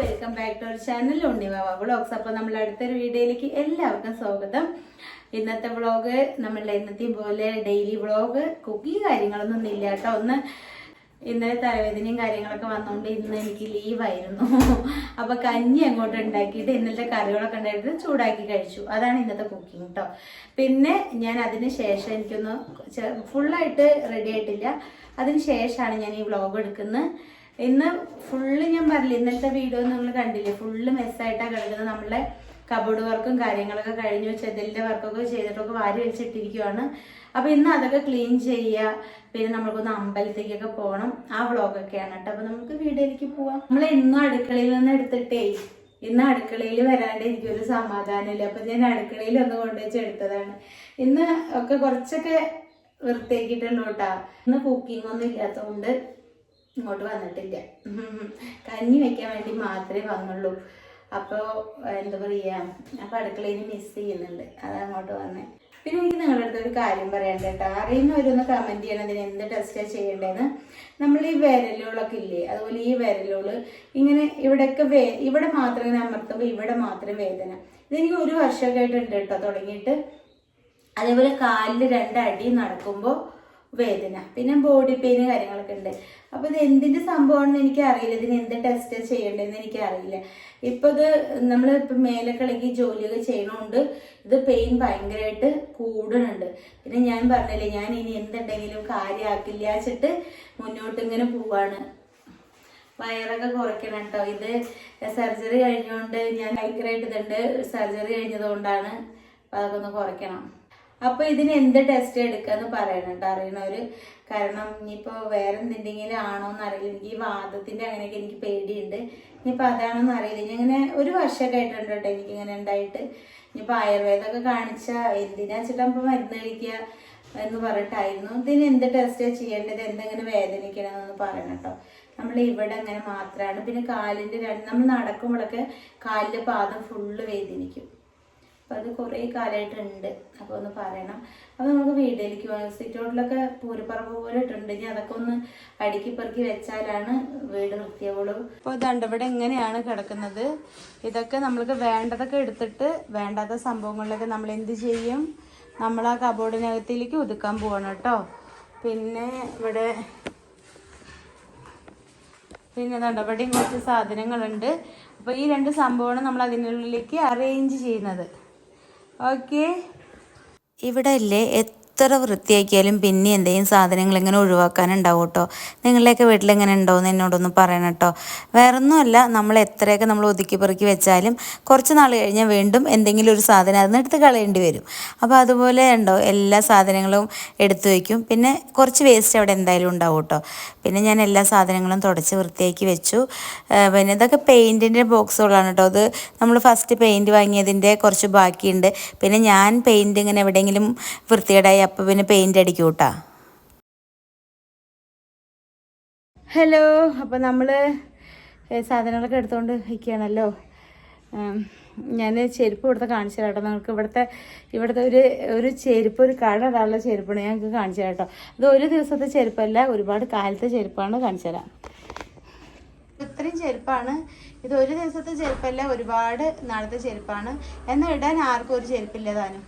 Welcome back to our channel Unnivava vlogs അപ്പോൾ നമ്മൾ അടുത്തൊരു വീഡിയോയിലേക്ക് എല്ലാവർക്കും സ്വാഗതം. ഇന്നത്തെ വ്ളോഗ് നമ്മളുടെ ഇന്നത്തെ പോലെ ഡെയിലി വ്ളോഗ് കുക്കിംഗ് കാര്യങ്ങളൊന്നും ഇല്ല കേട്ടോ. ഒന്ന് ഇന്നലെ തലവേദനയും കാര്യങ്ങളൊക്കെ വന്നുകൊണ്ട് ഇന്ന് എനിക്ക് ലീവായിരുന്നു അപ്പൊ കഞ്ഞി അങ്ങോട്ട് ഉണ്ടാക്കിയിട്ട് ഇന്നലത്തെ കറികളൊക്കെ ഉണ്ടായിട്ട് ചൂടാക്കി കഴിച്ചു. അതാണ് ഇന്നത്തെ കുക്കിംഗ് കേട്ടോ പിന്നെ ഞാൻ അതിന് ശേഷം എനിക്കൊന്ന് ഫുള്ളായിട്ട് റെഡി ആയിട്ടില്ല. അതിന് ശേഷമാണ് ഞാൻ ഈ വ്ളോഗ് എടുക്കുന്നത്. ഇന്ന് ഫുള്ള് ഞാൻ പറഞ്ഞില്ല ഇന്നത്തെ വീഡിയോ നിങ്ങൾ കണ്ടില്ലേ? ഫുള്ള് മെസ്സായിട്ടാണ് കിടക്കുന്നത്. നമ്മളെ കബോർഡ് വർക്കും കാര്യങ്ങളൊക്കെ കഴിഞ്ഞു ചെതലിന്റെ വർക്കൊക്കെ ചെയ്തിട്ടൊക്കെ വാരി വലിച്ചിട്ടിരിക്കുവാണ്. അപ്പൊ ഇന്ന് അതൊക്കെ ക്ലീൻ ചെയ്യുക. പിന്നെ നമ്മൾക്കൊന്ന് അമ്പലത്തേക്കൊക്കെ പോകണം ആ വ്ളോഗൊക്കെയാണ് കേട്ടോ. അപ്പൊ നമുക്ക് വീഡിയോയിലേക്ക് പോവാം. നമ്മൾ ഇന്നും അടുക്കളയിൽ നിന്ന് എടുത്തിട്ടേ ഇന്ന് അടുക്കളയിൽ വരാണ്ട് എനിക്കൊരു സമാധാനമില്ല. അപ്പൊ ഞാൻ അടുക്കളയിൽ ഒന്ന് കൊണ്ടുവച്ച് എടുത്തതാണ്. ഇന്ന് ഒക്കെ കുറച്ചൊക്കെ വൃത്തിയാക്കിയിട്ടുള്ളൂ കേട്ടോ. ഇന്ന് കുക്കിംഗ് ഒന്നും ഇല്ലാത്തതുകൊണ്ട് ഇങ്ങോട്ട് വന്നിട്ടില്ല. കഞ്ഞി വെക്കാൻ വേണ്ടി മാത്രമേ വന്നുള്ളൂ. അപ്പോൾ എന്താ പറയുക അപ്പോൾ അടുക്കളയിൽ മിസ് ചെയ്യുന്നുണ്ട്. അത് അങ്ങോട്ട് വന്നേ. പിന്നെ എനിക്ക് നിങ്ങളുടെ അടുത്ത് ഒരു കാര്യം പറയാൻ കേട്ടോ. അറിയുന്നവരൊന്ന് കമന്റ് ചെയ്യണം. അതിന് എന്ത് ടെസ്റ്റാണ് ചെയ്യേണ്ടതെന്ന് നമ്മൾ ഈ വിരലുകളൊക്കെ ഇല്ലേ? അതുപോലെ ഈ വിരലുകൾ ഇങ്ങനെ ഇവിടെയൊക്കെ വേ ഇവിടെ മാത്രം ഇങ്ങനെ അമർത്തുമ്പോൾ ഇവിടെ മാത്രം വേദന. ഇതെനിക്ക് ഒരു വർഷമൊക്കെ ആയിട്ടുണ്ട് കേട്ടോ തുടങ്ങിയിട്ട്. അതേപോലെ കാലിൽ രണ്ടടി നടക്കുമ്പോൾ വേദന. പിന്നെ ബോഡി പെയിൻ കാര്യങ്ങളൊക്കെ ഉണ്ട്. അപ്പോൾ ഇത് എന്തിന്റെ സംഭവമാണെന്ന് എനിക്ക് അറിയില്ല ഇതിന് എന്ത് ടെസ്റ്റ് ചെയ്യേണ്ടതെന്ന് എനിക്ക് അറിയില്ല ഇപ്പൊ ഇത് നമ്മൾ ഇപ്പൊ മേലൊക്കെ ഇളകി ജോലിയൊക്കെ ചെയ്യണോണ്ട് ഇത് പെയിൻ ഭയങ്കരമായിട്ട് കൂടുന്നുണ്ട് പിന്നെ ഞാൻ പറഞ്ഞില്ലേ ഞാൻ ഇനി എന്തുണ്ടെങ്കിലും കാര്യമാക്കില്ല വെച്ചിട്ട് മുന്നോട്ട് ഇങ്ങനെ പോവാണ്. വയറൊക്കെ കുറയ്ക്കണം കേട്ടോ ഇത് സർജറി കഴിഞ്ഞുകൊണ്ട് ഞാൻ ഭയങ്കരമായിട്ട് ഇതുണ്ട്. സർജറി കഴിഞ്ഞതുകൊണ്ടാണ് അപ്പൊ അതൊക്കെ ഒന്ന് കുറയ്ക്കണം. അപ്പൊ ഇതിന് എന്ത് ടെസ്റ്റ് എടുക്കാന്ന് പറയണം കേട്ടോ അറിയണവര്. കാരണം ഇനിയിപ്പോ വേറെ എന്തെങ്കിലും ആണോന്ന് അറിയില്ല. എനിക്ക് ഈ വാദത്തിന്റെ അങ്ങനെയൊക്കെ എനിക്ക് പേടിയുണ്ട്. ഇനിയിപ്പോ അതാണോന്ന് അറിയില്ല. ഇനി അങ്ങനെ ഒരു വർഷമൊക്കെ ആയിട്ടുണ്ട് കേട്ടോ എനിക്ക് ഇങ്ങനെ ഉണ്ടായിട്ട്. ഇനിയിപ്പോ ആയുർവേദമൊക്കെ കാണിച്ച എന്തിനാ വെച്ചിട്ടാ ഇപ്പൊ മരുന്ന് കഴിക്കുക എന്ന് പറഞ്ഞിട്ടായിരുന്നു. ഇതിന് എന്ത് ടെസ്റ്റ് ചെയ്യേണ്ടത്? എന്തെങ്കിലും വേദനിക്കണമെന്ന് പറയണം കേട്ടോ നമ്മൾ ഇവിടെ അങ്ങനെ മാത്രമാണ് പിന്നെ കാലിന്റെ രണ്ട് നമ്മൾ നടക്കുമ്പോഴൊക്കെ കാലിന്റെ പാദം ഫുള്ള് വേദനിക്കും. അപ്പൊ അത് കുറേ കാലമായിട്ടുണ്ട്. അപ്പോൾ ഒന്ന് പറയണം. അപ്പൊ നമുക്ക് വീട്ടിലേക്ക് പോകാം. സിറ്റൗട്ടിലൊക്കെ പൂരപ്പറമ്പ് പോലെ ഇട്ടുണ്ട്. ഇനി അതൊക്കെ ഒന്ന് അടുക്കി പെറുക്കി വെച്ചാലാണ് വീട് വൃത്തിയാവുള്ളൂ. അപ്പോൾ ഇതാണ്ട് ഇവിടെ എങ്ങനെയാണ് കിടക്കുന്നത്? ഇതൊക്കെ നമ്മൾക്ക് വേണ്ടതൊക്കെ എടുത്തിട്ട് വേണ്ടാത്ത സംഭവങ്ങളിലൊക്കെ നമ്മൾ എന്ത് ചെയ്യും? നമ്മൾ ആ കബോർഡിനകത്തിലേക്ക് ഒതുക്കാൻ പോവാണ് കേട്ടോ. പിന്നെ ഇവിടെ പിന്നെ ഇവിടെയും കുറച്ച് സാധനങ്ങളുണ്ട്. അപ്പോൾ ഈ രണ്ട് സംഭവമാണ് നമ്മൾ അതിനുള്ളിലേക്ക് അറേഞ്ച് ചെയ്യുന്നത്. ഓക്കെ ഇവിടെ ഇല്ലേ എത്ര വൃത്തിയാക്കിയാലും പിന്നെ എന്തെങ്കിലും സാധനങ്ങൾ ഇങ്ങനെ ഒഴിവാക്കാനുണ്ടാവും കേട്ടോ നിങ്ങളുടെയൊക്കെ വീട്ടിൽ എങ്ങനെ ഉണ്ടോയെന്ന് എന്നോടൊന്ന് പറയണം കേട്ടോ വേറൊന്നുമല്ല നമ്മൾ എത്രയൊക്കെ നമ്മൾ ഒതുക്കി പെറുക്കി വെച്ചാലും കുറച്ച് നാൾ കഴിഞ്ഞാൽ വീണ്ടും എന്തെങ്കിലും ഒരു സാധനം അതിന് എടുത്ത് കളയേണ്ടി വരും. അപ്പോൾ അതുപോലെ ഉണ്ടോ? എല്ലാ സാധനങ്ങളും എടുത്തു വയ്ക്കും. പിന്നെ കുറച്ച് വേസ്റ്റ് അവിടെ എന്തായാലും ഉണ്ടാവും കേട്ടോ പിന്നെ ഞാൻ എല്ലാ സാധനങ്ങളും തുടച്ച് വൃത്തിയാക്കി വെച്ചു. പിന്നെ ഇതൊക്കെ പെയിന്റിന്റെ ബോക്സുകളാണ് കേട്ടോ അത് നമ്മൾ ഫസ്റ്റ് പെയിന്റ് വാങ്ങിയതിന്റെ കുറച്ച് ബാക്കിയുണ്ട്. പിന്നെ ഞാൻ പെയിന്റ് ഇങ്ങനെ എവിടെയെങ്കിലും വൃത്തികേടായി അപ്പോൾ പിന്നെ പെയിന്റ് അടിക്കും ഹലോ അപ്പോൾ നമ്മൾ സാധനങ്ങളൊക്കെ എടുത്തുകൊണ്ട് ഇരിക്കുകയാണല്ലോ. ഞാൻ ചെരുപ്പ് ഇവിടുത്തെ കാണിച്ചു തരാട്ടോ നിങ്ങൾക്ക് ഇവിടുത്തെ ഇവിടുത്തെ ഒരു ഒരു ചെരുപ്പ് ഒരു കട ഇടാനുള്ള ചെരുപ്പാണ് ഞങ്ങൾക്ക് കാണിച്ചു തരാട്ടോ ഇത് ഒരു ദിവസത്തെ ചെരുപ്പല്ല ഒരുപാട് കാലത്തെ ചെരുപ്പാണ് കാണിച്ചു തരാം. ഇത്രയും ചെരുപ്പാണ്. ഇത് ഒരു ദിവസത്തെ ചെരുപ്പല്ല ഒരുപാട് നാളത്തെ ചെരുപ്പാണ്. എന്നിടാൻ ആർക്കും ഒരു ചെരുപ്പില്ല താനും.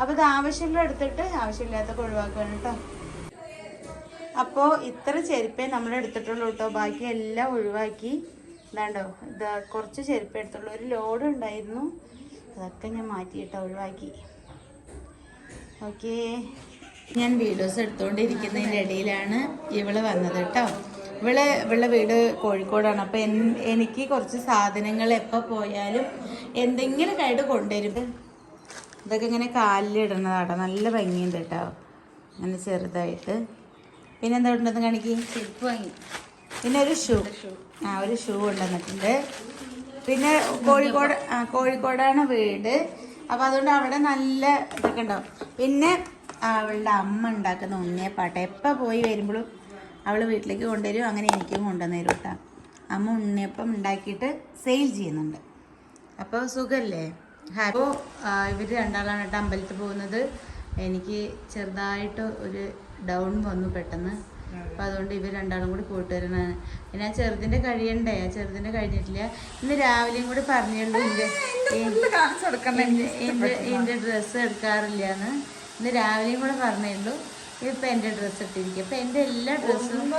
അപ്പോൾ ഇത് ആവശ്യമുള്ള എടുത്തിട്ട് ആവശ്യമില്ലാത്തൊക്കെ ഒഴിവാക്കുകയാണ് കേട്ടോ. അപ്പോൾ ഇത്ര ചെരുപ്പേ നമ്മൾ എടുത്തിട്ടുള്ളൂ കേട്ടോ. ബാക്കി എല്ലാം ഒഴിവാക്കി. ഇതാണ്ടോ ഇത് കുറച്ച് ചെരുപ്പ് എടുത്തുള്ളൂ. ഒരു ലോഡ് ഉണ്ടായിരുന്നു. അതൊക്കെ ഞാൻ മാറ്റി കേട്ടോ ഒഴിവാക്കി. ഓക്കേ. ഞാൻ വീഡിയോസ് എടുത്തുകൊണ്ടിരിക്കുന്നതിന്റെ ഇടയിലാണ് ഇവൾ വന്നത് കേട്ടോ. ഇവൾ ഇവളുടെ വീട് കോഴിക്കോടാണ്. അപ്പം എനിക്ക് കുറച്ച് സാധനങ്ങൾ എപ്പോൾ പോയാലും എന്തെങ്കിലും ആയിട്ട് കൊണ്ടുവരും. ഇതൊക്കെ ഇങ്ങനെ കാലിലിടണതാട്ടോ നല്ല ഭംഗിയുണ്ട് കേട്ടോ അങ്ങനെ ചെറുതായിട്ട്. പിന്നെ എന്താ ഉണ്ടെന്ന് കാണിക്കി? പിന്നെ ഒരു ഷൂ. ആ ഒരു ഷൂ കൊണ്ടുവന്നിട്ടുണ്ട്. പിന്നെ കോഴിക്കോട് കോഴിക്കോടാണ് വീട്. അപ്പോൾ അതുകൊണ്ട് അവിടെ നല്ല ഇതൊക്കെ ഉണ്ടാവും. പിന്നെ അവളുടെ അമ്മ ഉണ്ടാക്കുന്ന ഉണ്ണിയപ്പാട്ട. എപ്പോൾ പോയി വരുമ്പോഴും അവൾ വീട്ടിലേക്ക് കൊണ്ടുവരും. അങ്ങനെ എനിക്കും കൊണ്ടുവന്നു തരും കേട്ടോ അമ്മ ഉണ്ണിയപ്പം ഉണ്ടാക്കിയിട്ട് സെയിൽ ചെയ്യുന്നുണ്ട്. അപ്പോൾ സുഖല്ലേ? അപ്പോൾ ഇവർ രണ്ടാളാണ് കേട്ടോ അമ്പലത്തിൽ പോകുന്നത്. എനിക്ക് ചെറുതായിട്ട് ഒരു ഡൗൺ വന്നു പെട്ടെന്ന്. അപ്പൊ അതുകൊണ്ട് ഇവർ രണ്ടാളും കൂടി പോയിട്ട് വരണതാണ് പിന്നെ ആ ചെറുതിന്റെ കഴിയണ്ടേ? ആ ചെറുതിന്റെ കഴിഞ്ഞിട്ടില്ല. ഇന്ന് രാവിലെയും കൂടി പറഞ്ഞുള്ളൂ എന്റെ ഡ്രസ്സ് എടുക്കാറില്ലാന്ന്. ഇന്ന് രാവിലെയും കൂടെ പറഞ്ഞുള്ളൂ ഇപ്പൊ എന്റെ ഡ്രസ് ഇട്ടിരിക്കും. അപ്പൊ എന്റെ എല്ലാ ഡ്രസ്സും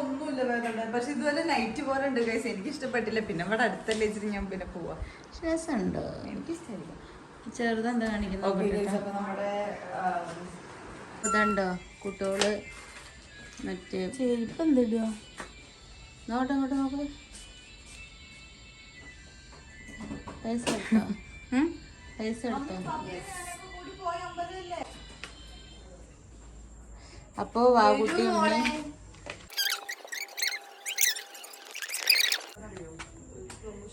ഒന്നുമില്ല വേറെ പക്ഷെ ഇതുപോലെ നൈറ്റ് പോലെ ഉണ്ട് കൈസ് എനിക്ക് ഇഷ്ടപ്പെട്ടില്ല പിന്നെ ഇവിടെ അടുത്തല്ലേ ഇച്ചിരി ഞാൻ പിന്നെ പോവാ. രസമുണ്ടോ? എനിക്ക് ഇഷ്ടമില്ല ചെറുതെന്താ ഓക്കെ കാണിക്കുന്നത് ഇതുണ്ടോ? കുട്ടികൾ മറ്റേ ചെരുപ്പ് എന്തിടുക നോട്ടെ അങ്ങോട്ട് നോക്ക്. പൈസ എടുത്തോ? പൈസ എടുത്തോ? അപ്പോ വാകുട്ടി ഉണ്ണി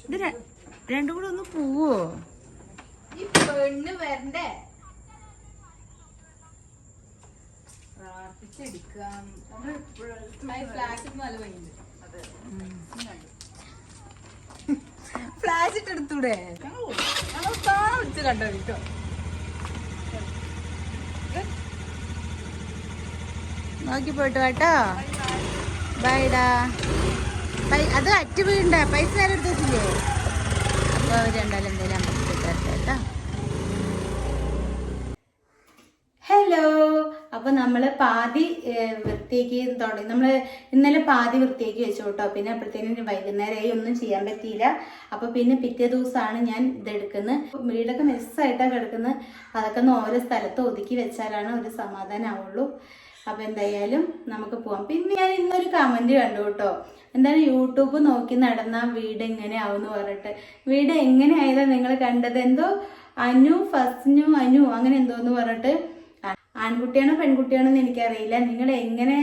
ഇത് ര- രണ്ടും കൂടെ ഒന്ന് പോവോ? പെണ്ണ് വരണ്ടേ? പ്രാർത്ഥിച്ചെടുക്കാം. ഫ്ലാഷ് ഇട്ടെടുത്തൂടെ? ഞങ്ങൾ കാണാൻ വിളിച്ച് കണ്ടോ നോക്കി പോയിട്ട് കേട്ടോ ബൈഡാ അത് അറ്റ് വീണ്ട പൈസ ആരും എടുത്ത് അപ്പോൾ അവർ രണ്ടാലും എന്തായാലും ഹലോ അപ്പോൾ നമ്മൾ പാതി വൃത്തിയാക്കി തുടങ്ങി. നമ്മൾ ഇന്നലെ പാതി വൃത്തിയാക്കി വെച്ചു കേട്ടോ പിന്നെ അപ്പോഴത്തേനും വൈകുന്നേരമായി ഒന്നും ചെയ്യാൻ പറ്റിയില്ല. അപ്പോൾ പിന്നെ പിറ്റേ ദിവസമാണ് ഞാൻ ഇതെടുക്കുന്നത് വീടൊക്കെ മെസ്സായിട്ടാണ് കിടക്കുന്നത്. അതൊക്കെ ഒന്ന് ഓരോ സ്ഥലത്ത് ഒതുക്കി വെച്ചാലാണ് ഒരു സമാധാനം ആവുള്ളൂ അപ്പൊ എന്തായാലും നമുക്ക് പോവാം. പിന്നെ ഞാൻ ഇന്നൊരു കമന്റ് കണ്ടു കേട്ടോ എന്താണ് യൂട്യൂബ് നോക്കി നടന്ന വീട് എങ്ങനെ പറഞ്ഞിട്ട്. വീട് എങ്ങനെ നിങ്ങൾ കണ്ടത്? എന്തോ അനു ഫസ്നു അനു അങ്ങനെ എന്തോന്ന് പറഞ്ഞിട്ട്. ആൺകുട്ടിയാണോ പെൺകുട്ടിയാണോ എന്ന് എനിക്കറിയില്ല. നിങ്ങൾ എങ്ങനെ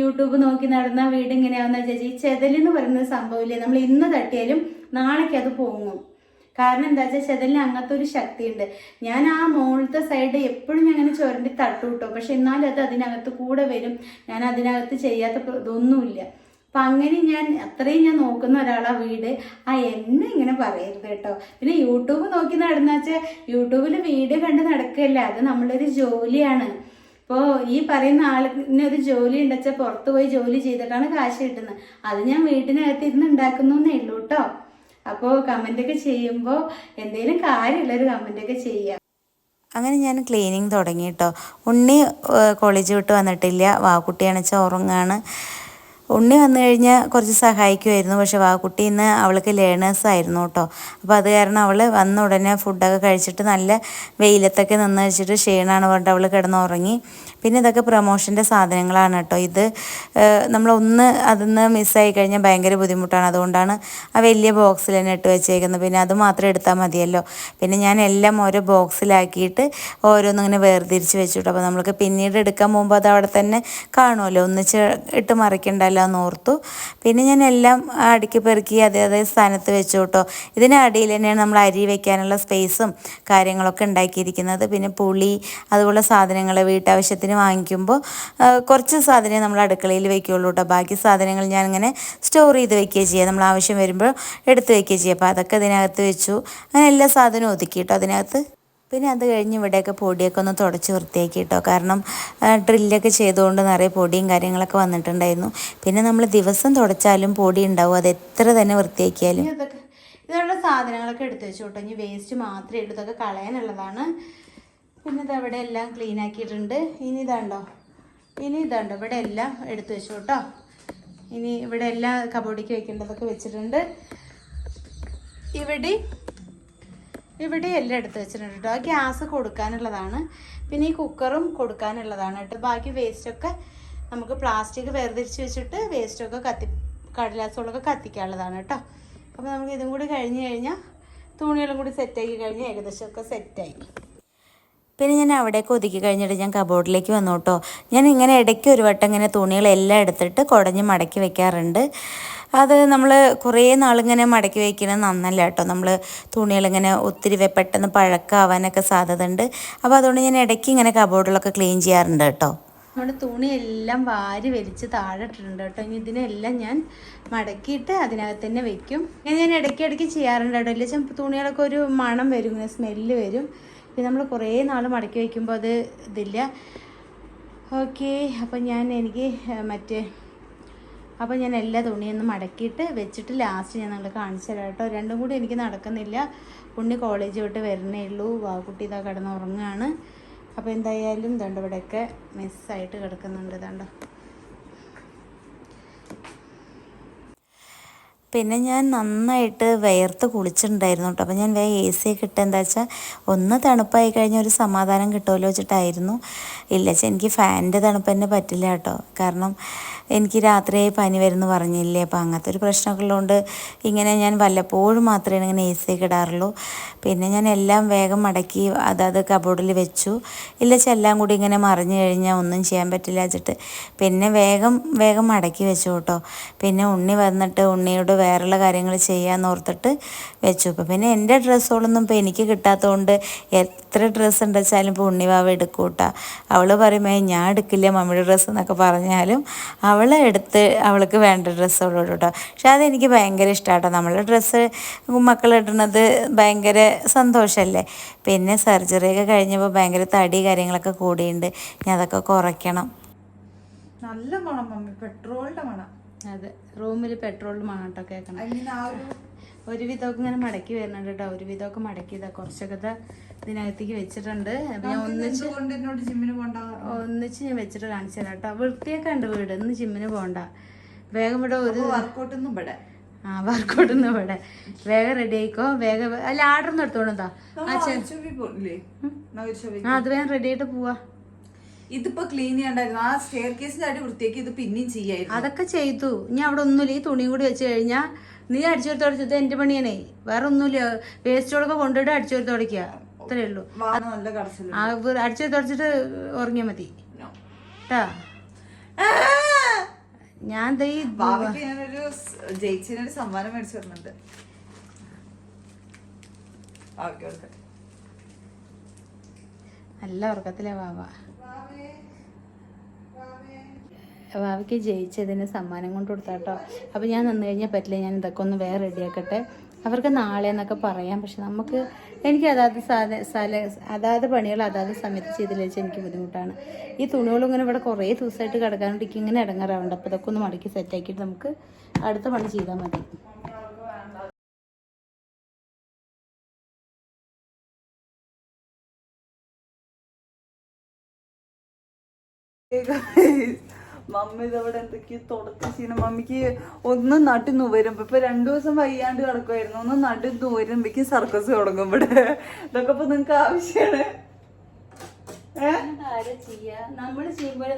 യൂട്യൂബ് നോക്കി നടന്ന വീട് എങ്ങനെയാവുന്ന ചേച്ചി? ചെതലെന്ന് പറയുന്ന സംഭവമില്ലേ നമ്മൾ ഇന്ന് തട്ടിയാലും നാളേക്ക് അത് പോങ്ങും. കാരണം എന്താ വെച്ചാൽ ചെതലിന് അങ്ങനത്തെ ഒരു ശക്തിയുണ്ട്. ഞാൻ ആ മുകളിലത്തെ സൈഡ് എപ്പോഴും ഞാൻ അങ്ങനെ ചുരണ്ടി തട്ടു കിട്ടും പക്ഷെ എന്നാലും അത് അതിനകത്ത് കൂടെ വരും. ഞാൻ അതിനകത്ത് ചെയ്യാത്ത ഇതൊന്നുമില്ല. അപ്പൊ അങ്ങനെ ഞാൻ അത്രയും ഞാൻ നോക്കുന്ന ഒരാളാ വീട്. ആ എന്നെ ഇങ്ങനെ പറയരുത് കേട്ടോ പിന്നെ യൂട്യൂബ് നോക്കി നടന്നാച്ചാൽ യൂട്യൂബിൽ വീഡിയോ കണ്ട് നടക്കുകയല്ല അത് നമ്മളൊരു ജോലിയാണ്. ഇപ്പോൾ ഈ പറയുന്ന ആളിന് ഒരു ജോലി ഉണ്ടെച്ചാൽ പുറത്ത് പോയി ജോലി ചെയ്തിട്ടാണ് കാശ് കിട്ടുന്നത്. അത് ഞാൻ വീട്ടിനകത്ത് ഇരുന്ന് ഉണ്ടാക്കുന്നേ ഉള്ളൂ കേട്ടോ അപ്പോൾ കമന്റൊക്കെ ചെയ്യുമ്പോൾ എന്തെങ്കിലും കാര്യമുള്ളൊരു കമന്റൊക്കെ ചെയ്യാം. അങ്ങനെ ഞാൻ ക്ലീനിങ് തുടങ്ങി കേട്ടോ ഉണ്ണി കോളേജ് വിട്ട് വന്നിട്ടില്ല. വാക്കുട്ടിയാണെന്ന് അണച്ച ഉറങ്ങാണ്. ഉണ്ണി വന്നു കഴിഞ്ഞാൽ കുറച്ച് സഹായിക്കുമായിരുന്നു പക്ഷെ വാക്കുട്ടി ഇന്ന് അവൾക്ക് ലേണേഴ്സ് ആയിരുന്നു കേട്ടോ അപ്പോൾ അത് കാരണം അവൾ വന്ന ഉടനെ ഫുഡൊക്കെ കഴിച്ചിട്ട് നല്ല വെയിലത്തൊക്കെ നിന്ന് വെച്ചിട്ട് ക്ഷീണമാണ് പറഞ്ഞിട്ട് അവൾ കിടന്നുറങ്ങി പിന്നെ ഇതൊക്കെ പ്രൊമോഷന്റെ സാധനങ്ങളാണ് കേട്ടോ. ഇത് നമ്മളൊന്ന് അതിന്ന് മിസ്സായി കഴിഞ്ഞാൽ ഭയങ്കര ബുദ്ധിമുട്ടാണ്. അതുകൊണ്ടാണ് ആ വലിയ ബോക്സിൽ തന്നെ ഇട്ട് വെച്ചേക്കുന്നത്. പിന്നെ അത് മാത്രം എടുത്താൽ മതിയല്ലോ. പിന്നെ ഞാൻ എല്ലാം ഓരോ ബോക്സിലാക്കിയിട്ട് ഓരോന്നും ഇങ്ങനെ വേർതിരിച്ച് വെച്ചിട്ടു. അപ്പോൾ നമ്മൾക്ക് പിന്നീട് എടുക്കാൻ പോകുമ്പോൾ അത് അവിടെ തന്നെ കാണുമല്ലോ. ഒന്നിച്ച് ഇട്ട് മറിക്കണ്ടല്ലോ എന്ന് ഓർത്തു. പിന്നെ ഞാൻ എല്ലാം അടുക്കി പെറുക്കി അതേ അതേ സ്ഥാനത്ത് വെച്ചു കേട്ടോ. ഇതിനടിയിൽ തന്നെയാണ് നമ്മൾ അരി വയ്ക്കാനുള്ള സ്പേസും കാര്യങ്ങളൊക്കെ ഉണ്ടാക്കിയിരിക്കുന്നത്. പിന്നെ പുളി അതുപോലെ സാധനങ്ങൾ വീട്ടാവശ്യത്തിന് വാങ്ങിക്കുമ്പോൾ കുറച്ച് സാധനമേ നമ്മൾ അടുക്കളയിൽ വെക്കുകയുള്ളൂ കേട്ടോ ബാക്കി സാധനങ്ങൾ ഇങ്ങനെ സ്റ്റോർ ചെയ്ത് വെക്കുകയും ചെയ്യുക. നമ്മൾ ആവശ്യം വരുമ്പോൾ എടുത്ത് വെക്കുകയും ചെയ്യുക. അപ്പോൾ അതൊക്കെ അതിനകത്ത് വെച്ചു. അങ്ങനെ എല്ലാ സാധനവും ഒതുക്കി കേട്ടോ അതിനകത്ത്. പിന്നെ അത് കഴിഞ്ഞ് ഇവിടെയൊക്കെ പൊടിയൊക്കെ ഒന്ന് തുടച്ച് വൃത്തിയാക്കി കേട്ടോ കാരണം ഡ്രില്ലൊക്കെ ചെയ്തുകൊണ്ട് നിറയെ പൊടിയും കാര്യങ്ങളൊക്കെ വന്നിട്ടുണ്ടായിരുന്നു. പിന്നെ നമ്മൾ ദിവസം തുടച്ചാലും പൊടി ഉണ്ടാവും. അത് എത്ര തന്നെ വൃത്തിയാക്കിയാലും. ഇതൊക്കെ ഇതുള്ള സാധനങ്ങളൊക്കെ എടുത്ത് വെച്ചു കേട്ടോ ഇനി വേസ്റ്റ് മാത്രമേ ഇതൊക്കെ കളയാനുള്ളതാണ്. പിന്നെ അവിടെ എല്ലാം ക്ലീൻ ആക്കിയിട്ടുണ്ട്. ഇനി ഇതാണ്ടോ? ഇനി ഇതാണ്ടോ? ഇവിടെ എല്ലാം എടുത്തു വെച്ചു കേട്ടോ. ഇനി ഇവിടെ എല്ലാം കബോഡിക്ക് വെക്കേണ്ടതൊക്കെ വെച്ചിട്ടുണ്ട്. ഇവിടെ ഇവിടെ എല്ലാം എടുത്ത് വെച്ചിട്ടുണ്ട് കേട്ടോ. ആ ഗ്യാസ് കൊടുക്കാനുള്ളതാണ്. പിന്നെ ഈ കുക്കറും കൊടുക്കാനുള്ളതാണ് കേട്ടോ. ബാക്കി വേസ്റ്റൊക്കെ നമുക്ക് പ്ലാസ്റ്റിക് വേർതിരിച്ച് വെച്ചിട്ട് വേസ്റ്റൊക്കെ കത്തി കടലാസുകളൊക്കെ കത്തിക്കാനുള്ളതാണ് കേട്ടോ. അപ്പോൾ നമുക്ക് ഇതും കൂടി കഴിഞ്ഞ് കഴിഞ്ഞാൽ തുണികളും കൂടി സെറ്റാക്കി കഴിഞ്ഞാൽ ഏകദേശമൊക്കെ സെറ്റായി പിന്നെ ഞാൻ അവിടേക്ക് ഒതുക്കി കഴിഞ്ഞിട്ട് ഞാൻ കബോർഡിലേക്ക് വന്നു കേട്ടോ ഞാൻ ഇങ്ങനെ ഇടയ്ക്ക് ഒരു വട്ടം ഇങ്ങനെ തുണികളെല്ലാം എടുത്തിട്ട് കുടഞ്ഞ് മടക്കി വെക്കാറുണ്ട്. അത് നമ്മൾ കുറേ നാളിങ്ങനെ മടക്കി വയ്ക്കുന്നത് നന്നല്ല കേട്ടോ. നമ്മൾ തുണികളിങ്ങനെ ഒത്തിരി പെട്ടെന്ന് പഴക്കാവാനൊക്കെ സാധ്യത ഉണ്ട് അപ്പോൾ അതുകൊണ്ട് ഞാൻ ഇടയ്ക്ക് ഇങ്ങനെ കബോർഡിലൊക്കെ ക്ലീൻ ചെയ്യാറുണ്ട് കേട്ടോ. നമ്മുടെ തുണിയെല്ലാം വാരി വലിച്ച് താഴെ ഇട്ടിട്ടുണ്ട് കേട്ടോ. ഇനി ഇതിനെല്ലാം ഞാൻ മടക്കിയിട്ട് അതിനകത്ത് തന്നെ വെക്കും. ഞാൻ ഇടയ്ക്ക് ഇടയ്ക്ക് ചെയ്യാറുണ്ട് കേട്ടോ. ഇല്ല തുണികളൊക്കെ ഒരു മണം വരും ഇങ്ങനെ സ്മെല്ല് വരും. പിന്നെ നമ്മൾ കുറേ നാൾ മടക്കി വയ്ക്കുമ്പോൾ അത് ഇതില്ല. ഓക്കെ അപ്പം ഞാൻ എനിക്ക് മറ്റേ അപ്പോൾ ഞാൻ എല്ലാ തുണിയൊന്നും മടക്കിയിട്ട് വെച്ചിട്ട് ലാസ്റ്റ് ഞാൻ നിങ്ങൾ കാണിച്ചു തരാം കേട്ടോ. രണ്ടും കൂടി എനിക്ക് നടക്കുന്നില്ല. ഉണ്ണി കോളേജ് വിട്ട് വരണേ ഉള്ളൂ. വാക്കുട്ടി ഇതാ കിടന്ന് ഉറങ്ങുകയാണ് അപ്പോൾ എന്തായാലും ഇതുണ്ട് ഇവിടെയൊക്കെ മിസ്സായിട്ട് കിടക്കുന്നുണ്ട് ദണ്ട. പിന്നെ ഞാൻ നന്നായിട്ട് വിയർത്ത് കുളിച്ചിട്ടുണ്ടായിരുന്നു കേട്ടോ. അപ്പോൾ ഞാൻ വേ എ സി ഒക്കെ എന്താ വെച്ചാൽ ഒന്ന് തണുപ്പായി കഴിഞ്ഞാൽ ഒരു സമാധാനം കിട്ടുമല്ലോ വെച്ചിട്ടായിരുന്നു. ഇല്ല ചെ എനിക്ക് ഫാനിന്റെ തണുപ്പ് തന്നെ പറ്റില്ല കേട്ടോ. കാരണം എനിക്ക് രാത്രി പനി വരുമെന്ന് പറഞ്ഞില്ലേ. അപ്പോൾ അങ്ങനത്തെ ഒരു പ്രശ്നമൊക്കെ ഉള്ളതുകൊണ്ട് ഇങ്ങനെ ഞാൻ വല്ലപ്പോഴും മാത്രമേ ഇങ്ങനെ എ സി ഒക്കെ ഇടാറുള്ളൂ. പിന്നെ ഞാൻ എല്ലാം വേഗം മടക്കി അതാത് കബോർഡിൽ വെച്ചു. ഇല്ല ചെ എല്ലാം കൂടി ഇങ്ങനെ മറിഞ്ഞു കഴിഞ്ഞാൽ ഒന്നും ചെയ്യാൻ പറ്റില്ല വെച്ചിട്ട്. പിന്നെ വേഗം വേഗം മടക്കി വെച്ചു കേട്ടോ. പിന്നെ ഉണ്ണി വന്നിട്ട് ഉണ്ണിയോട് വേറെയുള്ള കാര്യങ്ങൾ ചെയ്യാമെന്ന് ഓർത്തിട്ട് വെച്ചു. ഇപ്പം പിന്നെ എന്റെ ഡ്രസ്സുകളൊന്നും ഇപ്പോൾ എനിക്ക് കിട്ടാത്തതുകൊണ്ട് എത്ര ഡ്രസ്സ് ഉണ്ട് വെച്ചാലും ഇപ്പോൾ ഉണ്ണിവാവ് എടുക്കൂട്ടാ. അവൾ പറയുമ്പോൾ ഞാൻ എടുക്കില്ല മമ്മിയുടെ ഡ്രസ്സ് എന്നൊക്കെ പറഞ്ഞാലും അവൾ എടുത്ത് അവൾക്ക് വേണ്ട ഡ്രസ്സുകൾ കേട്ടോ പക്ഷെ അതെനിക്ക് ഭയങ്കര ഇഷ്ടമാട്ടോ. നമ്മളെ ഡ്രസ്സ് മക്കൾ ഇടുന്നത് ഭയങ്കര സന്തോഷമല്ലേ? പിന്നെ സർജറി ഒക്കെ കഴിഞ്ഞപ്പോൾ ഭയങ്കര തടി കാര്യങ്ങളൊക്കെ കൂടിയുണ്ട്. ഞാൻ അതൊക്കെ കുറയ്ക്കണം. നല്ല മണം മമ്മി. പെട്രോളിന്റെ മണം. അതെ. റൂമിൽ പെട്രോൾ മണം കേട്ടോ കേൾക്കണം ഒരു ഒരുവിധമൊക്കെ ഇങ്ങനെ മടക്കി വരുന്നുണ്ട് കേട്ടോ. ഒരുവിധമൊക്കെ മടക്കിയതാ. കുറച്ചൊക്കെ ഇതിനകത്തേക്ക് വെച്ചിട്ടുണ്ട്. ഞാൻ ഒന്നിച്ച് ജിമ്മിന് പോണ്ട ഒന്നിച്ച് ഞാൻ വെച്ചിട്ട് കാണിച്ചു തരാം കേട്ടോ. വൃത്തിയൊക്കെ ഉണ്ട് വീട്. ഇന്ന് ജിമ്മിന് പോകണ്ട വേഗം ഇവിടെ ഒരു വർക്കൗട്ട് ഒന്നും ഇവിടെ. ആ വർക്കൗട്ട് ഒന്നും ഇവിടെ. വേഗം റെഡി ആയിക്കോ. വേഗം അല്ല ആർഡർ ഒന്നും എടുത്തോണ്ടാ ആ അത് വേഗം റെഡി ആയിട്ട് പോവാ. ഇതിപ്പോ ക്ലീൻ ചെയ്യണ്ടായിരുന്നു. ആ സ്റ്റെയർ കേസിന്റെ അടി വൃത്തിയാക്കി ഇത് പിന്നെയും ചെയ്യായിരുന്നു. അതൊക്കെ ചെയ്തു. ഇനി അവിടെ ഒന്നുമില്ല. ഈ തുണി കൂടി വെച്ച് കഴിഞ്ഞാൽ നീ അടിച്ചോരി തുടച്ചത് എന്റെ പണിയാണേ. വേറെ ഒന്നുമില്ല. വേസ്റ്റോടൊക്കെ കൊണ്ടിട്ട് അടിച്ചോരി തുടയ്ക്കുക അത്രേ ഉള്ളൂ. അടിച്ചോരി തുടച്ചിട്ട് ഉറങ്ങിയാൽ മതി. കേട്ടാ ഞാൻ ഞാനൊരു ജയിച്ചതിനൊരു സമ്മാനം മേടിച്ചു തരുന്നുണ്ട്. ഓക്കെ ഓക്കെ നല്ല ഉറക്കത്തിലെ വാവ വാവയ്ക്ക് ജയിച്ചതിന് സമ്മാനം കൊണ്ട് കൊടുത്താട്ടോ. അപ്പോൾ ഞാൻ നിന്ന് കഴിഞ്ഞാൽ പറ്റില്ല ഞാൻ ഇതൊക്കെ ഒന്ന് വേറെ റെഡിയാക്കട്ടെ അവർക്ക് നാളെ എന്നൊക്കെ പറയാം പക്ഷെ നമുക്ക് എനിക്ക് അതാത് സാധ സ്ഥല അതാത് പണികൾ അതാത് സമയത്ത് ചെയ്തില്ല വെച്ചാൽ എനിക്ക് ബുദ്ധിമുട്ടാണ്. ഈ തുണികളും ഇങ്ങനെ ഇവിടെ കുറേ ദിവസമായിട്ട് കിടക്കാനുണ്ട് ഇങ്ങനെ ഇടങ്ങാറാവുണ്ട്. അപ്പോൾ ഇതൊക്കെ ഒന്ന് മടക്കി സെറ്റാക്കിയിട്ട് നമുക്ക് അടുത്ത പണി ചെയ്താൽ മതി. മമ്മി ഇതവിടെ എന്തൊക്കെയോ തുടക്കം ചെയ്യണം. മമ്മിക്ക് ഒന്ന് നട്ടു നുവരുമ്പോ ഇപ്പൊ രണ്ടു ദിവസം വയ്യാണ്ട് കിടക്കുമായിരുന്നു ഒന്ന് നട്ടു നുവരുമ്പേക്ക് സർക്കസ് തുടങ്ങും ഇവിടെ. ഇതൊക്കെ ഇപ്പൊ നിങ്ങക്ക് ആവശ്യമാണ്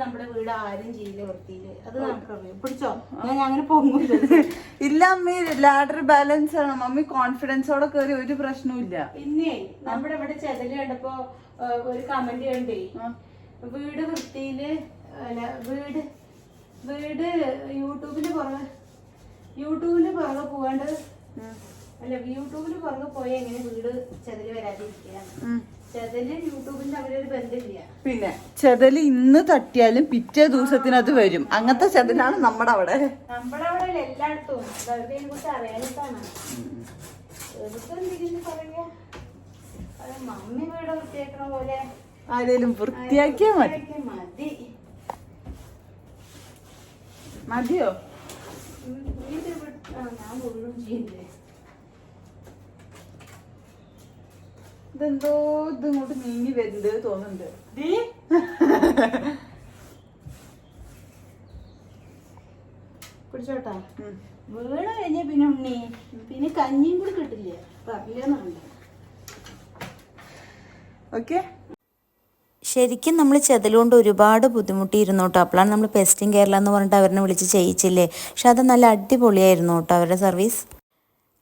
നമ്മുടെ വീട് ആരും ചെയ്യില്ല വൃത്തിയിൽ. അത് നമുക്കറിയാം പിടിച്ചോ? ഞാൻ അങ്ങനെ ഇല്ല അമ്മി ലാഡർ ബാലൻസ് ആണ്. മമ്മി കോൺഫിഡൻസോടെ കയറി ഒരു പ്രശ്നവും ഇല്ല. പിന്നെ നമ്മുടെ ഇവിടെ ചെതൽ കണ്ടപ്പോ ഒരു കമന്റ് കണ്ടേ. വീട് വൃത്തിയിൽ അല്ല വീട് വീട് യൂട്യൂബിൽ പുറകെ യൂട്യൂബിൽ പുറകെ പോവാണ്ട് അല്ല യൂട്യൂബിൽ പുറകെ പോയി എങ്ങനെ വീട് ചെതൽ ബന്ധമില്ല. പിന്നെ ചെതൽ ഇന്ന് തട്ടിയാലും പിറ്റേ ദിവസത്തിന് അത് വരും. അങ്ങനത്തെ ചെതലാണ് നമ്മുടെ അവിടെ നമ്മുടെ അവിടെ എല്ലായിടത്തും മമ്മി വീട് വൃത്തിയാക്കണ പോലെ ആരേലും വൃത്തിയാക്കിയാ മതി. മതിയോ? ഇതെന്തോ ഇത് ഇങ്ങോട്ട് നീങ്ങി വരുന്നത് തോന്നുന്നുണ്ട്. പിടിച്ചോട്ടാ വീട് കഴിഞ്ഞ പിന്നെ ഉണ്ണി. പിന്നെ കഞ്ഞിയും കൂടി കിട്ടില്ലേ? പറഞ്ഞില്ലെന്നുണ്ട് ഓക്കെ. ശരിക്കും നമ്മൾ ചെതലുകൊണ്ട് ഒരുപാട് ബുദ്ധിമുട്ടിയിരുന്നു കേട്ടോ. അപ്പോഴാണ് നമ്മൾ പെസ്റ്റിംഗ് കേരള എന്ന് പറഞ്ഞിട്ട് അവരെ വിളിച്ച് ചെയ്യിച്ചില്ലേ. പക്ഷെ അത് നല്ല അടിപൊളിയായിരുന്നു കേട്ടോ അവരുടെ സർവീസ്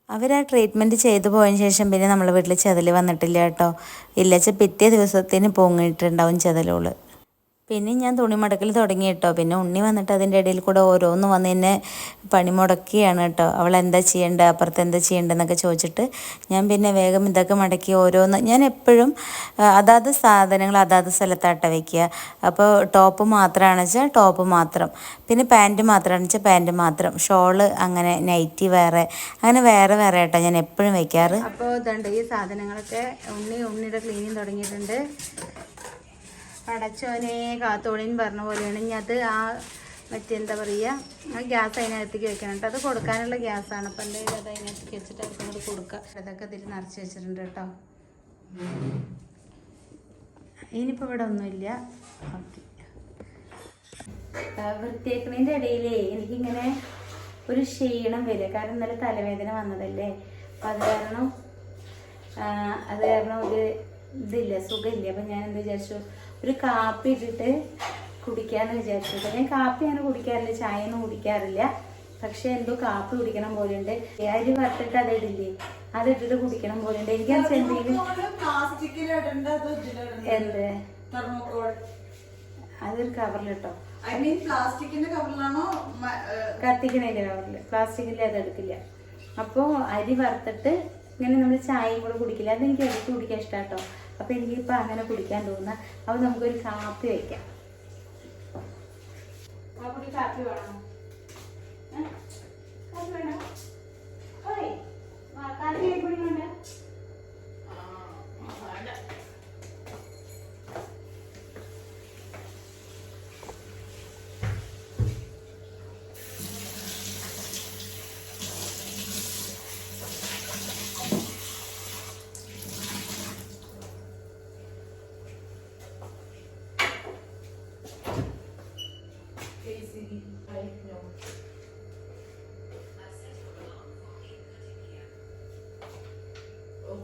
അവർ ആ ട്രീറ്റ്മെന്റ് ചെയ്തു പോയതിന് ശേഷം പിന്നെ നമ്മളെ വീട്ടിൽ ചെതൽ വന്നിട്ടില്ല കേട്ടോ. ഇല്ലച്ച പിറ്റേ ദിവസത്തിന് പൊങ്ങിയിട്ടുണ്ടാവും ചെതലുകൾ പിന്നെ ഞാൻ തുണി മടക്കൽ തുടങ്ങി കേട്ടോ പിന്നെ ഉണ്ണി വന്നിട്ട് അതിന്റെ ഇടയിൽ കൂടെ ഓരോന്ന് വന്ന് എന്നെ പണി മുടക്കിയാണ് കേട്ടോ അവൾ എന്താ ചെയ്യേണ്ട? അപ്പുറത്ത് എന്താ ചെയ്യേണ്ടതെന്നൊക്കെ ചോദിച്ചിട്ട് ഞാൻ പിന്നെ വേഗം ഇതൊക്കെ മടക്കി ഓരോന്ന് ഞാൻ എപ്പോഴും അതാത് സാധനങ്ങൾ അതാത് സ്ഥലത്താട്ട വയ്ക്കുക അപ്പോൾ ടോപ്പ് മാത്രമാണ് വെച്ചാൽ ടോപ്പ് മാത്രം. പിന്നെ പാന്റ് മാത്രമാണ് വെച്ചാൽ പാന്റ് മാത്രം. ഷോൾ അങ്ങനെ നൈറ്റി വേറെ അങ്ങനെ വേറെ വേറെ ആട്ടോ ഞാൻ എപ്പോഴും വയ്ക്കാറ് അപ്പോൾ ഇതുണ്ട് ഈ സാധനങ്ങളൊക്കെ ഉണ്ണി ഉണ്ണിയുടെ ക്ലീനിങ് തുടങ്ങിയിട്ടുണ്ട്. പടച്ചോനെ കാത്തോളിൻ പറഞ്ഞ പോലെയാണ്. ഇനി അത് ആ മറ്റെന്താ പറയുക ആ ഗ്യാസ് അതിനകത്തേക്ക് വെക്കണം കേട്ടോ. അത് കൊടുക്കാനുള്ള ഗ്യാസാണ്. അപ്പം എന്തായാലും അത് അതിനകത്തേക്ക് വെച്ചിട്ട് അവർക്കും കൊടുക്കുക അതൊക്കെ ഇതിൽ നിറച്ച് വെച്ചിട്ടുണ്ട് കേട്ടോ. ഇനിയിപ്പോൾ ഇവിടെ ഒന്നുമില്ല. ഓക്കെ. വൃത്തിയാക്കുന്നതിന്റെ ഇടയിലേ എനിക്കിങ്ങനെ ഒരു ക്ഷീണം വരിക. കാരണം ഇന്നലെ തലവേദന വന്നതല്ലേ. അപ്പം അത് കാരണം അത് കാരണം ഒരു ഇതില്ല സുഖമില്ല. അപ്പം ഞാൻ എന്ത് വിചാരിച്ചു ഒരു കാപ്പി ഇട്ടിട്ട് കുടിക്കാന്ന് വിചാരിച്ചത്. ഞാൻ കാപ്പി അങ്ങനെ കുടിക്കാറില്ല ചായ ഒന്നും കുടിക്കാറില്ല. പക്ഷെ എന്തോ കാപ്പി കുടിക്കണം പോലെയുണ്ട്. അരി വറുത്തിട്ട് അത് ഇടില്ലേ? അത് ഇട്ടിട്ട് കുടിക്കണം പോലെയുണ്ട്. എനിക്ക് എന്തെങ്കിലും എന്ത്? അതൊരു കവറിലിട്ടോ ഐ മീൻ പ്ലാസ്റ്റിക്കിന്റെ കവറിലാണോ കത്തിക്കണേന്റെ കവറിൽ പ്ലാസ്റ്റിക്കിന്റെ അത് എടുക്കില്ല. അപ്പോൾ അരി വറുത്തിട്ട് ഇങ്ങനെ നമ്മൾ ചായയും കൂടെ കുടിക്കില്ല. അതെനിക്ക് ഇടയ്ക്ക് കുടിക്കാൻ ഇഷ്ടാട്ടോ. അപ്പോൾ എനിക്കിപ്പോൾ അങ്ങനെ കുടിക്കാൻ തോന്നുന്ന അപ്പോൾ നമുക്കൊരു കാപ്പി വെക്കാം. കാപ്പി വേണം.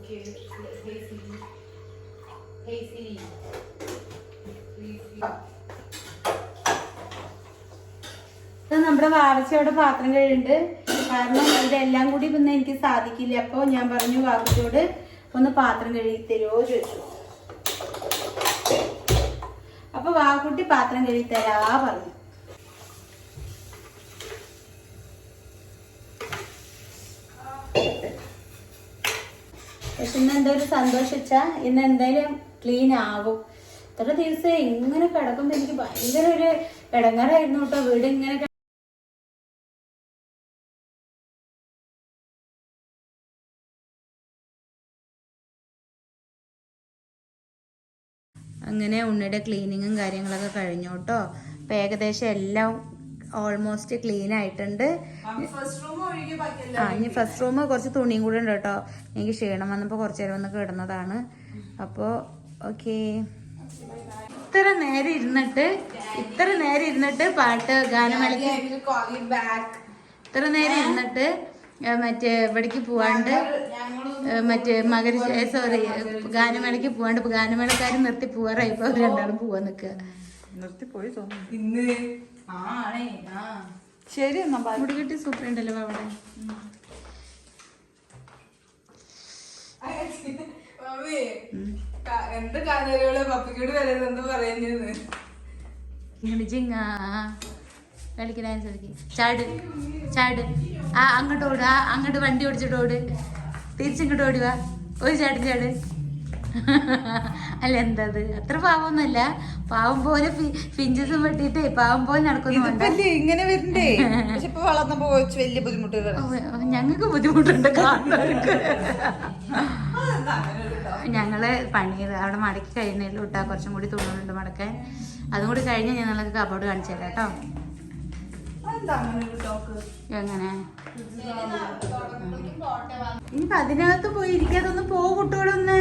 വേണ്ട ഇത് നമ്മുടെ വാർച്ചയോടെ പാത്രം കഴിയുണ്ട് കാരണം ഇതെല്ലാം കൂടി ഇന്ന് എനിക്ക് സാധിക്കില്ല. അപ്പോൾ ഞാൻ പറഞ്ഞു വാർച്ചയോട് ഒന്ന് പാത്രം കഴുകി തരുമോ ചോദിച്ചു. അപ്പൊ വാക്കുട്ടി പാത്രം കഴുകി തരാ പറഞ്ഞു. എന്താ ഒരു സന്തോഷിച്ച ഇന്ന് എന്തായാലും ക്ലീൻ ആവും. ഇത്ര ദിവസം ഇങ്ങനെ കിടക്കുമ്പോ എനിക്ക് ഭയങ്കര ഒരു ഇടങ്ങാറായിരുന്നു കേട്ടോ. വീട് ഇങ്ങനെ അങ്ങനെ ഉണ്ണിയുടെ ക്ലീനിങ്ങും കാര്യങ്ങളൊക്കെ കഴിഞ്ഞു കേട്ടോ. ഏകദേശം എല്ലാം ഓൾമോസ്റ്റ് ക്ലീൻ ആയിട്ടുണ്ട്. ഫസ്റ്റ് റൂം ഒഴികെ ബാക്കിയല്ല ആ ഇനി ഫസ്റ്റ് റൂം കുറച്ച് തുണിയും കൂടെ ഉണ്ട് കേട്ടോ. എനിക്ക് ക്ഷീണം വന്നപ്പോൾ കുറച്ച് നേരം ഒന്ന് കിടന്നതാണ്. അപ്പോൾ ഓക്കെ ഇത്ര നേരം ഇരുന്നിട്ട് ഇത്ര നേരം ഇരുന്നിട്ട് പാട്ട് ഗാനമേളയ്ക്ക് ബാക്ക് ഇത്ര നേരം ഇരുന്നിട്ട് മറ്റേ ഇവിടേക്ക് പോവാണ്ട്? മറ്റേ മകര സോറി ഗാനമേളയ്ക്ക് പോവാണ്ട്. ഇപ്പൊ ഗാനമേളക്കാർ നിർത്തി പോവാറായി. ഇപ്പൊ അവർ രണ്ടാളും പോവാൻ നിൽക്കുക നിർത്തി പോയി തോന്നുന്നു ശരി എന്നാ മുടികെട്ടി മുടി കിട്ടി സൂപ്പർ ഉണ്ടല്ലോ അവിടെ. എന്ത് കാനലുകൾ പപ്പിക്കോട് വരരുത്. എന്ത് പറയുന്നത് കളിക്കുന്ന ചാട് ചാട്. ആ അങ്ങോട്ട് ഓടുക അങ്ങോട്ട് വണ്ടി ഓടിച്ചിട്ട് ഓട്. തിരിച്ചിങ്ങോട്ട് ഓടുക വാ. ഒരു ചാട് ചാട്. അല്ല എന്തത്? അത്ര പാവമൊന്നുമല്ല പാവം പോലെ ഫിഞ്ചസും വെട്ടിട്ടേ പാവം പോലെ നടക്കുന്നുണ്ട് ഇങ്ങനെ വരണ്ടേ? പക്ഷെ ഇപ്പൊ വളർന്നപ്പോ വലിയ ഞങ്ങൾക്ക് ബുദ്ധിമുട്ടുണ്ട് കാണുന്നവർക്ക്. ഞങ്ങൾ പണി അവിടെ മടക്കി കഴിഞ്ഞല്ലോ ഇട്ടാ കുറച്ചും കൂടി തുണുണ്ട് മടക്കാൻ. അതും കൂടി കഴിഞ്ഞാൽ ഞങ്ങൾക്ക് കബോർഡ് കാണിച്ചു തരാം കേട്ടോ എങ്ങനെ? ഇനിയിപ്പൊ അതിനകത്ത് പോയി ഇരിക്കാതൊന്ന് പോ കുട്ടികളൊന്ന്.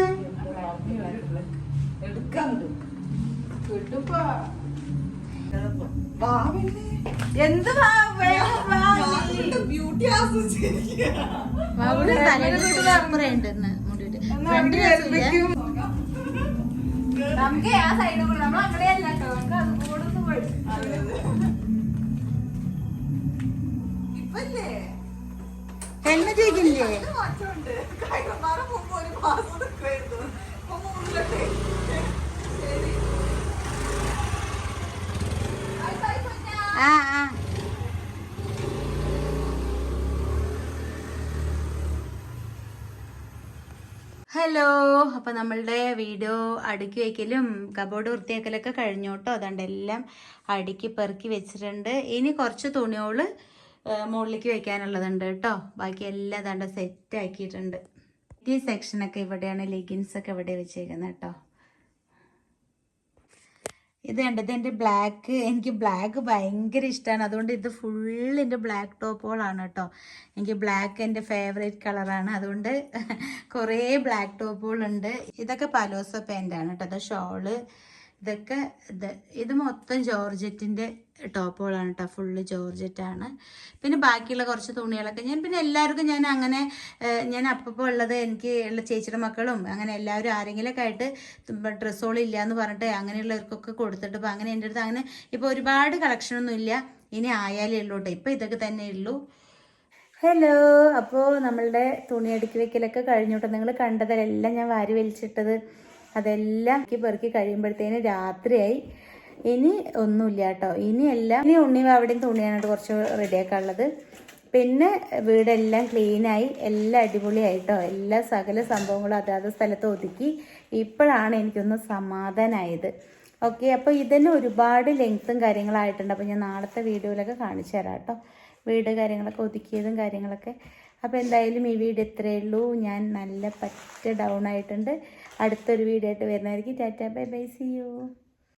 എന്ത് ബ്യൂട്ടി മുടിയിട്ട് ഫ്രണ്ട് നമുക്ക് ആ സൈഡിൽ കൂടെ. നമ്മൾ അങ്ങനെയല്ല കേട്ടോ. നമുക്ക് അതുകൂടെ കുഞ്ഞാ ആ ആ. ഹലോ അപ്പൊ നമ്മളുടെ വീഡിയോ അടുക്കി വയ്ക്കലും കബോർഡ് വൃത്തിയാക്കലൊക്കെ കഴിഞ്ഞോട്ടോ അതുകൊണ്ട് എല്ലാം അടുക്കി പെറുക്കി വെച്ചിട്ടുണ്ട്. ഇനി കുറച്ച് തുണിയോൾ മുകളിലേക്ക് വയ്ക്കാനുള്ളതുണ്ട് കേട്ടോ. ബാക്കി എല്ലാം അതാണ്ട് സെറ്റ് ആക്കിയിട്ടുണ്ട്. ഈ സെക്ഷനൊക്കെ ഇവിടെയാണ് ലെഗിൻസ് ഒക്കെ ഇവിടെ വെച്ചേക്കുന്നത് കേട്ടോ. ഇത് കണ്ടത് എന്റെ ബ്ലാക്ക് എനിക്ക് ബ്ലാക്ക് ഭയങ്കര ഇഷ്ടമാണ് അതുകൊണ്ട് ഇത് ഫുൾ എന്റെ ബ്ലാക്ക് ടോപ്പുകളാണ് കേട്ടോ. എനിക്ക് ബ്ലാക്ക് എന്റെ ഫേവറേറ്റ് കളറാണ് അതുകൊണ്ട് കുറേ ബ്ലാക്ക് ടോപ്പുകളുണ്ട് ഇതൊക്കെ പലോസോ പാന്റാണ് കേട്ടോ. അത് ഷോൾ ഇതൊക്കെ ഇത് ഇത് മൊത്തം ജോർജറ്റിന്റെ ടോപ്പുകളാണ് കേട്ടോ ഫുള്ള് ജോർജറ്റാണ്. പിന്നെ ബാക്കിയുള്ള കുറച്ച് തുണികളൊക്കെ ഞാൻ പിന്നെ എല്ലാവർക്കും ഞാൻ അങ്ങനെ ഞാൻ അപ്പോൾ ഉള്ളത് എനിക്ക് ഉള്ള ചേച്ചിയുടെ മക്കളും അങ്ങനെ എല്ലാവരും ആരെങ്കിലുമൊക്കെ ആയിട്ട് ഡ്രസ്സുകളില്ല എന്ന് പറഞ്ഞിട്ട് അങ്ങനെയുള്ളവർക്കൊക്കെ കൊടുത്തിട്ട് ഇപ്പോൾ അങ്ങനെ എന്റെ അടുത്ത് അങ്ങനെ ഇപ്പോൾ ഒരുപാട് കളക്ഷനൊന്നും ഇല്ല. ഇനി ആയാലേ ഉള്ളൂ കേട്ടോ ഇപ്പോൾ ഇതൊക്കെ തന്നെ ഉള്ളൂ. ഹലോ അപ്പോൾ നമ്മളുടെ തുണി അടുക്കി വെക്കലൊക്കെ കേട്ടോ നിങ്ങൾ കണ്ടതെല്ലാം ഞാൻ വാരി വലിച്ചിട്ടത് അതെല്ലാം പെറുക്കി കഴിയുമ്പോഴത്തേന് രാത്രിയായി. ഇനി ഒന്നുമില്ല കേട്ടോ. ഇനി എല്ലാം ഇനി ഉണ്ണി അവിടെയും തുണിയാണ് കുറച്ച് റെഡിയാക്കാനുള്ളത് പിന്നെ വീടെല്ലാം ക്ലീനായി എല്ലാം അടിപൊളിയായിട്ടോ. എല്ലാ സകല സംഭവങ്ങളും അതാത് സ്ഥലത്ത് ഒതുക്കി ഇപ്പോഴാണ് എനിക്കൊന്ന് സമാധാനമായത് ഓക്കെ അപ്പോൾ ഇതിന് ഒരുപാട് ലെങ്ത്തും കാര്യങ്ങളായിട്ടുണ്ട്. അപ്പോൾ ഞാൻ നാളത്തെ വീഡിയോയിലൊക്കെ കാണിച്ചു തരാം കേട്ടോ. വീട് കാര്യങ്ങളൊക്കെ ഒതുക്കിയതും കാര്യങ്ങളൊക്കെ. അപ്പോൾ എന്തായാലും ഈ വീട് ഇത്രയേ ഉള്ളൂ. ഞാൻ നല്ല പറ്റ ഡൗൺ ആയിട്ടുണ്ട്. അടുത്തൊരു വീഡിയോ ആയിട്ട് വരുന്നതായിരിക്കും. Tata bye bye see you